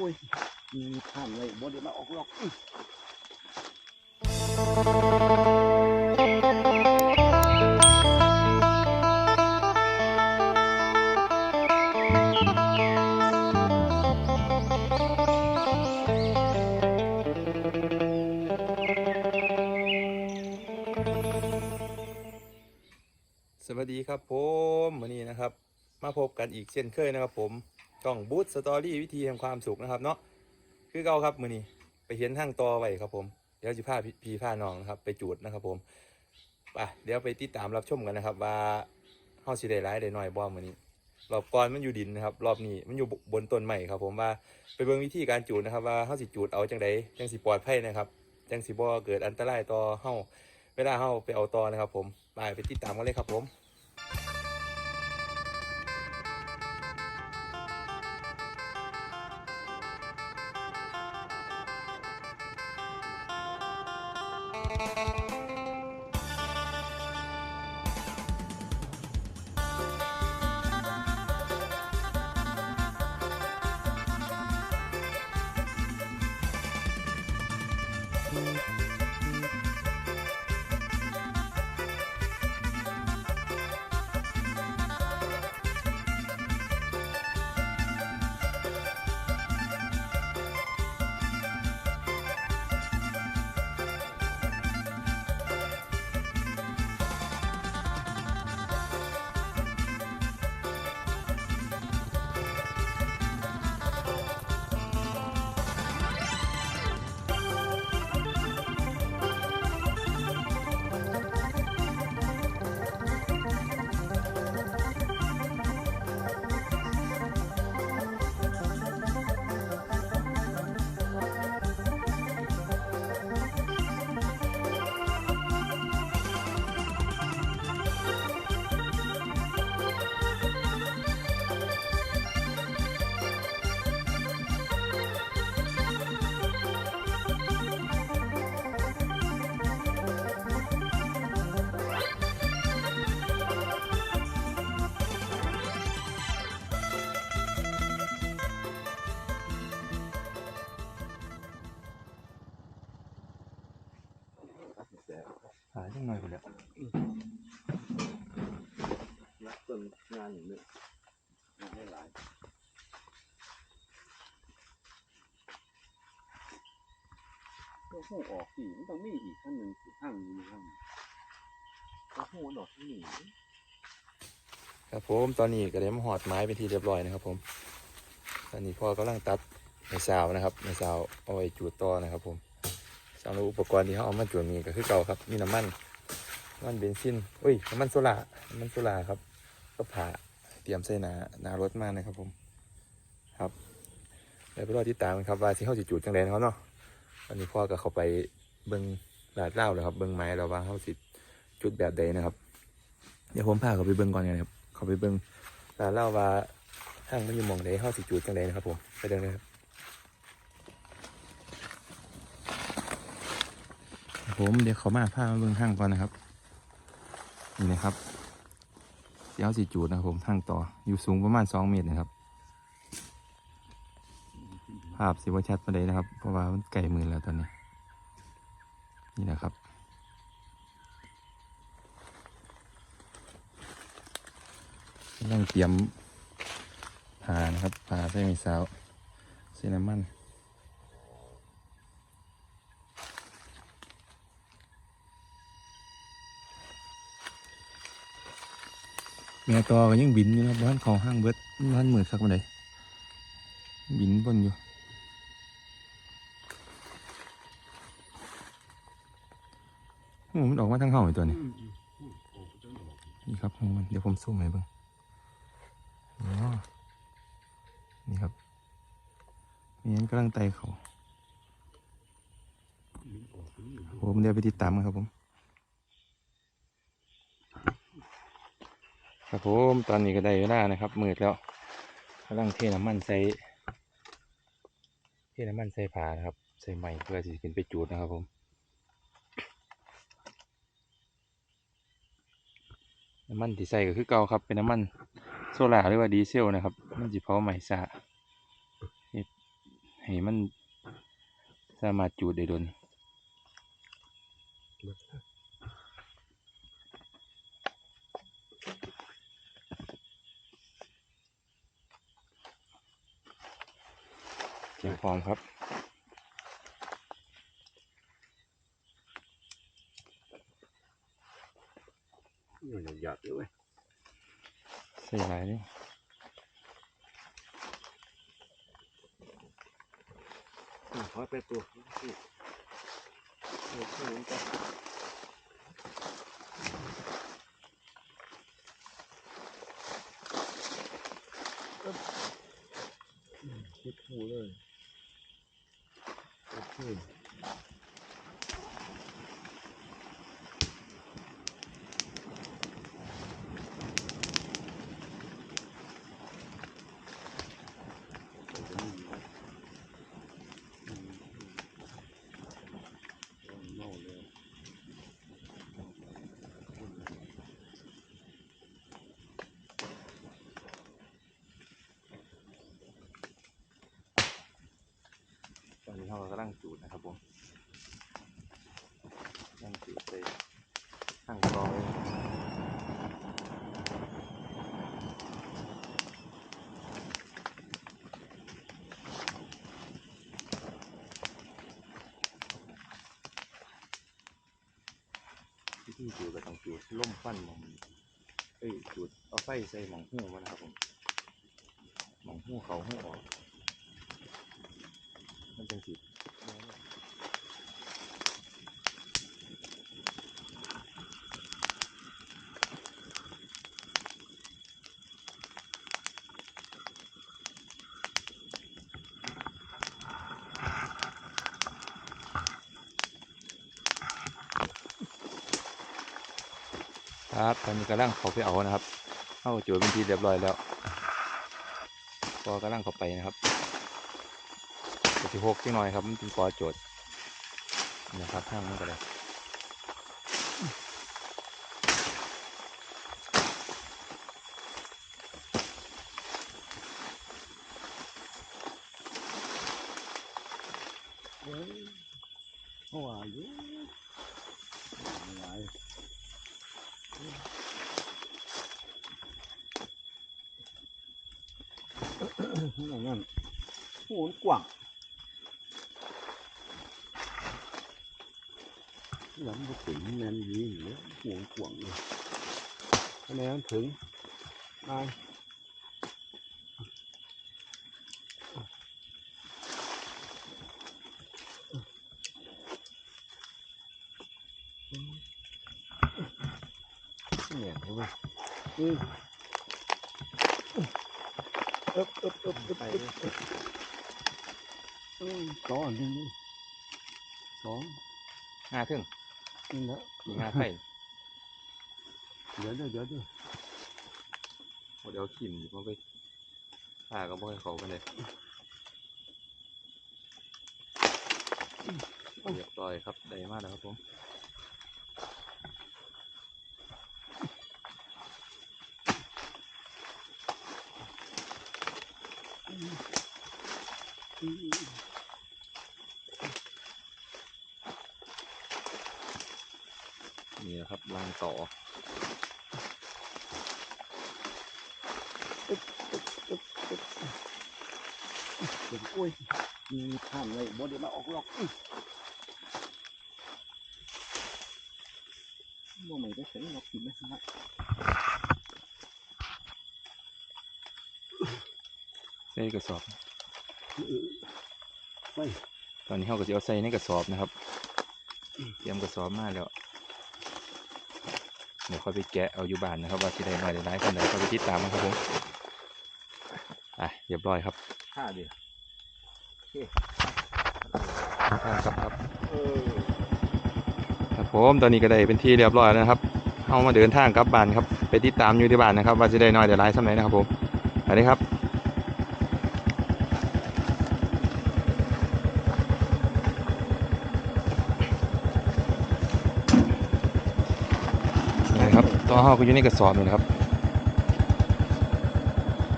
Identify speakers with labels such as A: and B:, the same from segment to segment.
A: โอ้ยมีข้ามเลยบ่เดี๋ยวมาออกหรอก
B: สวัสดีครับผมวันนี้นะครับ มาพบกันอีกเช่นเคยนะครับผม ช่องบูธสตอรี่วิธีแห่งความสุขนะครับเนาะคือเก่าครับมือนี้ไปเห็นทางตอไว้ครับผมเดี๋ยวจะพาพี่พาน้องนะครับไปจูดนะครับผมไปเดี๋ยวไปติดตามรับชมกันนะครับ ว่าเฮาสิได้ร้ายได้น้อยบ่มือนี้รอบก่อนมันอยู่ดินนะครับ รอบนี้มันอยู่บนต้นใหม่ครับผมว่าไปเบิ่งวิธีการจูดนะครับ ว่าเฮาสิจูดเอาจังไดจังสิปลอดภัยนะครับจังสิบ่เกิดอันตรายต่อเฮาเวลาเฮาไปเอาตอนะครับ ผมไปไปติดตามกันเลยครับผม หาจังหน่อยคนเดียว
A: นักต้นงานอย่างนี้งานได้หลายตัวหูออกสิมันต้องมีอีกขั้นหนึ่งอข้างนี้ข้างตัวหูมันออกที่นี่
B: ครับผมตอนนี้ก็ได้มาหอดไม้เป็นที่เรียบร้อยนะครับ ผม ตอนนี้พ่อกำลังตัดในซาวนะครับในซาวเอาไว้จูดต่อนะครับผม สำหรับอุปกรณ์ที่เขาเอามาจูดมีก็คือเก่าครับมีน้ำมันน้ำมันเบนซินอุ้ยน้ำมันโซล่าน้ำมันโซล่าครับก็ผ่าเตรียมใส่หนาหนารถมากนะครับ ผมครับเดี๋ยวไปรอติดตามครับว่าที่เขาจะจูดจังไดนะครับเนาะตอนนี้พ่อก็เข้าไปเบิ้งลาดเล่าวแล้วครับ เบิ้งไม้แล้วว่าเขาสิจุดแบบใดนะครับ เดี๋ยวผมพาเขาไปเบิ้งก่อนกันครับเขาไปเบิ้งลาดเล่าว่าห้างมันอยู่มองใดเขาสิจูดจังไดนะครับผมไปเดินเลยครับครับ ผมเดี๋ยวเขามาพามาเบิ้งห้างก่อนนะครับ นี่นะครับเสียวสิจูดนะครับผมทางต่ออยู่สูงประมาณสองเมตรนะครับภาพสิว่าชัดประเดนะครับ เพราะว่ามันไกลมือแล้วตอนนี้ นี่นะครับกำลังเตรียมผ่านะครับผ่าใส่ม้สาวใส่น้ำมัน แม่ตอก็ยังบินอยู่นะบ้านเขาห้างเบิดบ้านเหมือนคักมาเลยบินบนอยู่โอ้มันออกมาทางห้องอีกตัวนี้นี่ครับของมันเดี๋ยวผมซูมให้เบิ่งอ๋อนี่ครับมีอันกำลังไต่เขาผมเดี๋ยวไปติดตามกันครับผม ครับผมตอนนี้ก็ได้เวลานะครับมืดแล้วกำลังเทน้ำมันใส่เทน้ำมันใส่ผานะครับ ใส่ใหม่เพื่อจะขึ้นไปจูดนะครับผมน้ำมันที่ใส่ก็คือเก่าครับเป็นน้ำมันโซล่าหรือว่าดีเซลนะครับ มันจะเผาไหม้ซะให้มันสามารถจูดได้โดน เตรียมพร้อมครับ
A: มันหยาบๆด้วย
B: ใส่หลายนี่
A: ขอไปตัวนี่โอ้โหจ้ะคิดหูเลย โอเค เมาเลย
B: ตอ นี้เรากำลังจูดนะครับผมกำลังจูดไปข้างกองเลยวิธีจูดก็ต้องจูดล่มฟันมองเอ้ยจูดเอาไฟใส่หมองหูมันนะครับผมหมองหูเขาหูออก มันจังสิครับตอนนี้กำลังเขาไปเอานะครับ เข้าจุดเป็นทีเรียบร้อยแล้ว พอกำลังเขาไปนะครับ สิหกจังหน่อยครับ มันเป็นกอโจทย์นะครับห้างมันก็ได้
A: เฮ้ยเขาว่อยู่หลายนั่นนั่นโหนกว่าง หลังก็ถึงแมนยีนเลยหัวกว่างเลยคะแนนถึงนายเนี่ยเห็นไหมอืมเอ๊บเอ๊บเอ๊บเอ๊บ
B: ไป
A: เอ๊บเอ๊บอืมสองอันนี้นี่สอง
B: งาถึง
A: นี่นะ
B: มีงาไผ่
A: เดี๋ยวเดี๋ยวเดี๋ยวเดี๋ยว
B: เดี๋ยวขิมหยิบมาไปผ่าก็บ่ให้เขากันเลยเรียบร้อยครับได้มากแล้วครับผม
A: อืม
B: นี่นะครับลังต่อ
A: เดี๋ยวโอ้ยมีท่านไว้บ่เดี๋ยวมาออกหรอกอื้อบ่ไม่ได้เสียงหรอกกินไหมฮะ
B: ใส่กระสอบ
A: เออไป
B: ตอนนี้เขาก็จะเอาใส่ในกระสอบนะครับ เตรียมกระสอบมาแล้ว เดี๋ยวค่อยไปแกะเอาอยู่บ้านนะครับว่าที่ใดมาได้ร้ายคนใดก็ไปติดตามนะครับผมอะเรียบร้อยครับ
A: ข้าดิ
B: ครับครับ
A: เออ
B: ครับผมตอนนี้ก็ได้เป็นที่เรียบร้อยแล้วนะครับเอามาเดินทางกลับบ้านครับไปติดตามอยู่ที่บ้านนะครับ ว่าจะได้น้อยได้ร้ายสักไหนนะครับผมสวัสดีครับนี่ครับ ตัวห้อก็อยู่ในกระสอบนี่นะครับ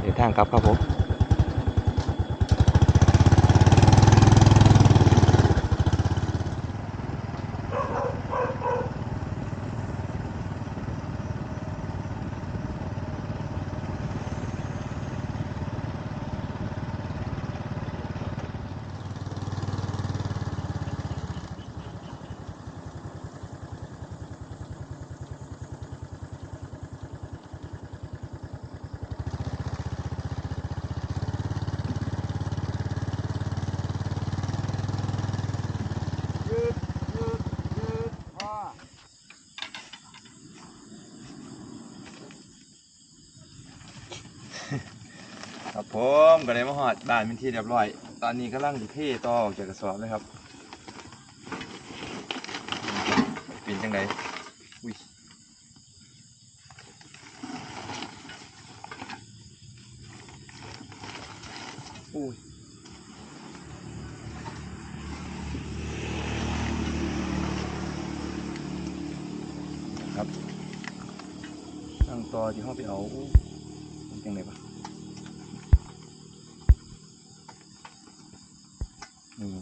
B: เดี๋ยวทางกลับครับผม ครับ ผมก็ได้มาหอดบ้านเป็นที่เรียบร้อย ตอนนี้กำลังดิเทต่อออกจากกระสอบเลยครับเป็นจังไดอุ้ยอุ้ยครับตั้งต่อที่ห้องไปเอาเป็นจังไดปะอืม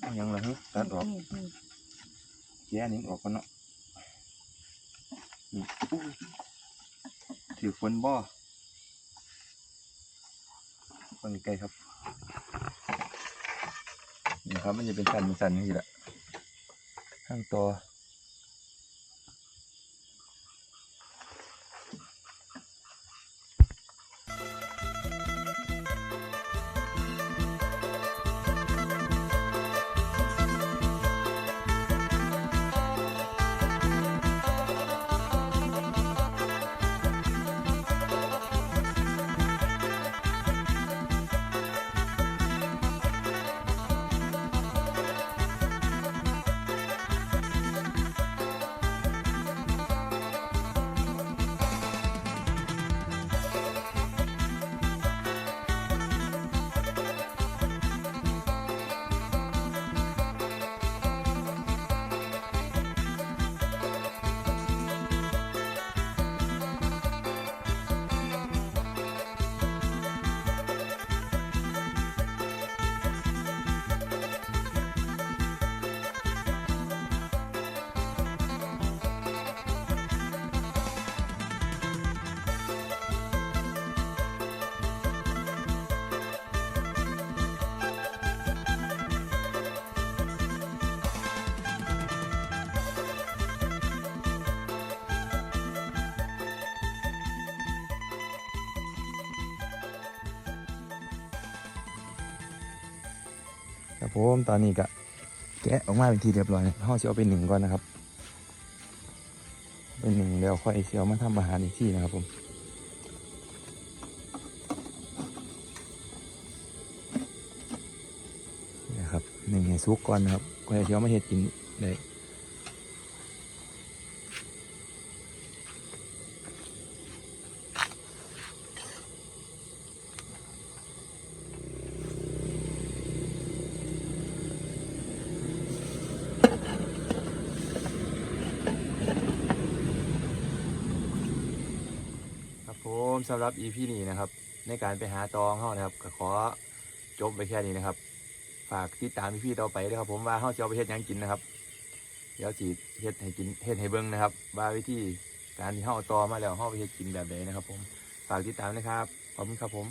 B: เอายังละฮะ ตัดออก
C: นี่นี่
B: แย่นี้ออกก่อนเนาะถือฝนบ่ฟังใกล้ครับนี่ครับมันจะเป็นสันเป็นสันนี่แหละข้างตัว ครับผมตอนนี้ก็แกะออกมาเป็นทีเรียบร้อยห่อจะเอาไปหนึ่งก่อนนะครับ เป็นหนึ่งแล้วค่อยเสียวมาทำอาหารอีกที่นะครับผมนี่นะครับหนึ่งให้ซุกก่อนนะครับค่อยเสียวมาเห็ดกินได้ สำหรับ EP นี้นะครับ ในการไปหาตองเขานะครับก็ขอจบไปแค่นี้นะครับ ฝากติดตามพี่ๆต่อไปด้วยครับ ผมว่าเขาจะเอาไปเฮ็ดหยังกินนะครับ เดี๋ยวจีเฮ็ดให้กินเฮ็ดให้เบิ่งนะครับ ว่าวิธีการที่เขาเอาตอมาแล้วเขาเอาไปเฮ็ดกินแบบไหนนะครับ ผมฝากติดตามนะครับขอบคุณครับผม